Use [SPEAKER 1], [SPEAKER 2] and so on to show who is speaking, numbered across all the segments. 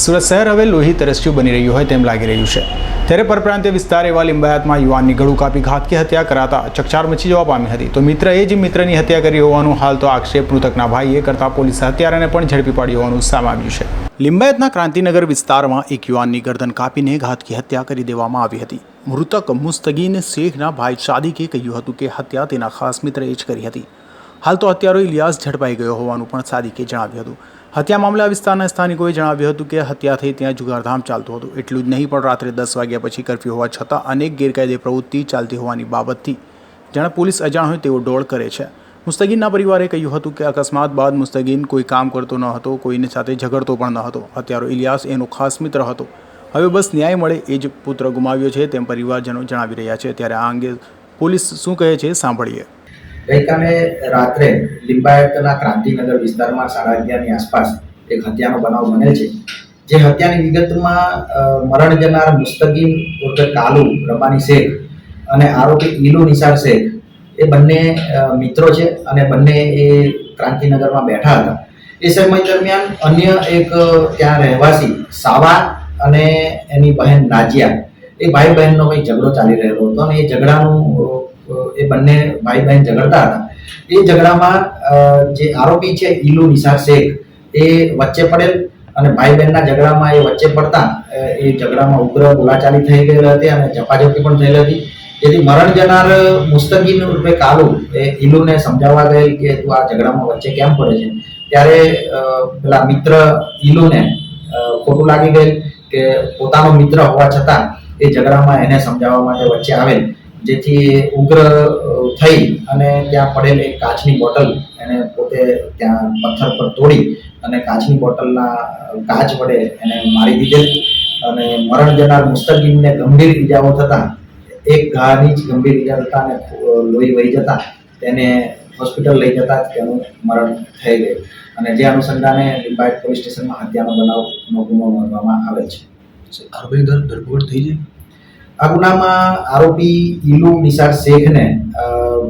[SPEAKER 1] સુરત શહેર હવે લોહી તરસ્યું બની રહ્યું હોય તેમ લાગી રહ્યું છે. ત્યારે પરપ્રાંતીય વિસ્તાર એવા લિંબાયતમાં યુવાનની ગળું કાપી ઘાતકી હત્યા કરાતા ચકચાર મચી જવા પામી હતી. તો મિત્રએ જ મિત્રની હત્યા કરી હોવાનું હાલ તો આક્ષેપ મૃતકના ભાઈએ કરતા પોલીસે હત્યારાને પણ ઝડપી પાડ્યું હોવાનું સામે આવ્યું છે. લિંબાયતના ક્રાંતિનગર વિસ્તારમાં એક યુવાનની ગરદન કાપીને ઘાતકી હત્યા કરી દેવામાં આવી હતી. મૃતક મુસ્તગીન શેખના ભાઈ સાદિકે કહ્યું હતું કે હત્યા તેના ખાસ મિત્રએ જ કરી હતી. હાલ તો હત્યારો ઇલિયાસ ઝડપાઈ ગયો હોવાનું પણ સાદિકે જણાવ્યું હતું. હત્યા મામલે વિસ્તારના સ્થાનિકોએ જણાવ્યું હતું કે હત્યા થઈ ત્યાં જુગારધામ ચાલતું હતું. એટલું જ નહીં, પણ રાત્રે દસ વાગ્યા પછી કરફ્યુ હોવા છતાં અનેક ગેરકાયદે પ્રવૃત્તિ ચાલતી હોવાની બાબતથી જાણે પોલીસ અજાણ હોય તેવો ડોળ કરે છે. મુસ્તગીનના પરિવારે કહ્યું હતું કે અકસ્માત બાદ મુસ્તગીન કોઈ કામ કરતો ન હતો, કોઈની સાથે ઝઘડતો પણ ન હતો. હત્યારો ઇલિયાસ એનો ખાસ મિત્ર હતો. હવે બસ ન્યાય મળે એ જ પુત્ર ગુમાવ્યો છે તેમ પરિવારજનો જણાવી રહ્યા છે. ત્યારે આ અંગે પોલીસ શું કહે છે, સાંભળીએ.
[SPEAKER 2] ગઈકાલે રાત્રે લિંબાયતના ક્રાંતિનગર વિસ્તારમાં સાડા અગિયારની આસપાસ એક હત્યાનો બનાવ બનેલ છે. જે હત્યાની વિગતમાં મરણ જનાર મુસ્તકીમ ઉર્ફે કાલુ, રબાની શેખ અને આરોપી ઇલુ નિસાર શેખ એ બંને મિત્રો છે અને બંને એ ક્રાંતિનગરમાં બેઠા હતા. એ સમય દરમિયાન અન્ય એક ત્યાં રહેવાસી સાવા અને એની બહેન નાજિયા, એ ભાઈ બહેનનો કંઈ ઝઘડો ચાલી રહેલો હતો અને એ ઝઘડાનું એ બંને ભાઈ બહેન ઝઘડતા હતા. એ ઝઘડામાં જે આરોપી છે, ઈલુ નિસાર શેખ, એ વચ્ચે પડેલ અને ભાઈ બહેનના ઝઘડામાં એ વચ્ચે પડતા એ ઝઘડામાં ઉગ્ર બોલાચાલી થઈ ગયેલી હતી અને ઝપાઝપી પણ થયેલી હતી. જેથી મરણ જનાર મુસ્તકીન રૂપે કાલુ એ ઈલુને સમજાવવા ગયેલ કે તું આ ઝઘડામાં વચ્ચે કેમ પડે છે. ત્યારે પેલા મિત્ર ઈલુને ખોટું લાગી ગયેલ કે પોતાનો મિત્ર હોવા છતાં એ ઝઘડામાં એને સમજાવવા માટે વચ્ચે આવેલ. જેથી ઉગ્ર થઈ અને ત્યાં પડેલ એક કાચની બોટલ એને પોતે ત્યાં પથ્થર પર તોડી અને કાચની બોટલના કાચ વડે એને મારી દીધેલ અને મરણ જનાર મુસ્તકીમને ગંભીર ઈજાઓ થતાં, એક ઘાની જ ગંભીર ઈજા થતા અને લોહી વહી જતાં, તેને હોસ્પિટલ લઈ જતા તેનું મરણ થઈ ગયું. અને જે અનુસંધાને લિંબાયત પોલીસ સ્ટેશનમાં હત્યાનો બનાવનો ગુનો નોંધવામાં આવેલ છે.
[SPEAKER 3] આરોપી દર ધરપકડ થઈ છે?
[SPEAKER 2] આ આરોપી ઇલુ નિસાર શેખને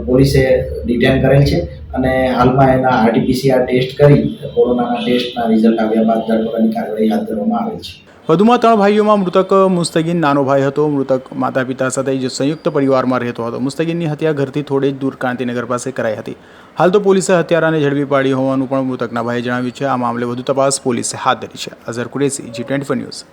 [SPEAKER 2] પોલીસે ડિટેન કરેલ છે અને હાલમાં એના આરટીપીસીઆર ટેસ્ટ કરી કોરોનાના ટેસ્ટના રિઝલ્ટ આવ્યા બાદ ધરપકડની કાર્યવાહી હાથ ધરવામાં આવેલ છે.
[SPEAKER 1] વધુમાં ત્રણ ભાઈઓમાં મૃતક મુસ્તગીન નાનો ભાઈ હતો. મૃતક માતા પિતા સાથે જ સંયુક્ત પરિવારમાં રહેતો હતો. મુસ્તગીનની હત્યા ઘરથી થોડે જ દૂર ક્રાંતિનગર પાસે કરાઈ હતી. હાલ તો પોલીસે હત્યારાને ઝડપી પાડી હોવાનું પણ મૃતકના ભાઈએ જણાવ્યું છે. આ મામલે વધુ તપાસ પોલીસે હાથ ધરી છે. Azhar Qureshi, G twenty news.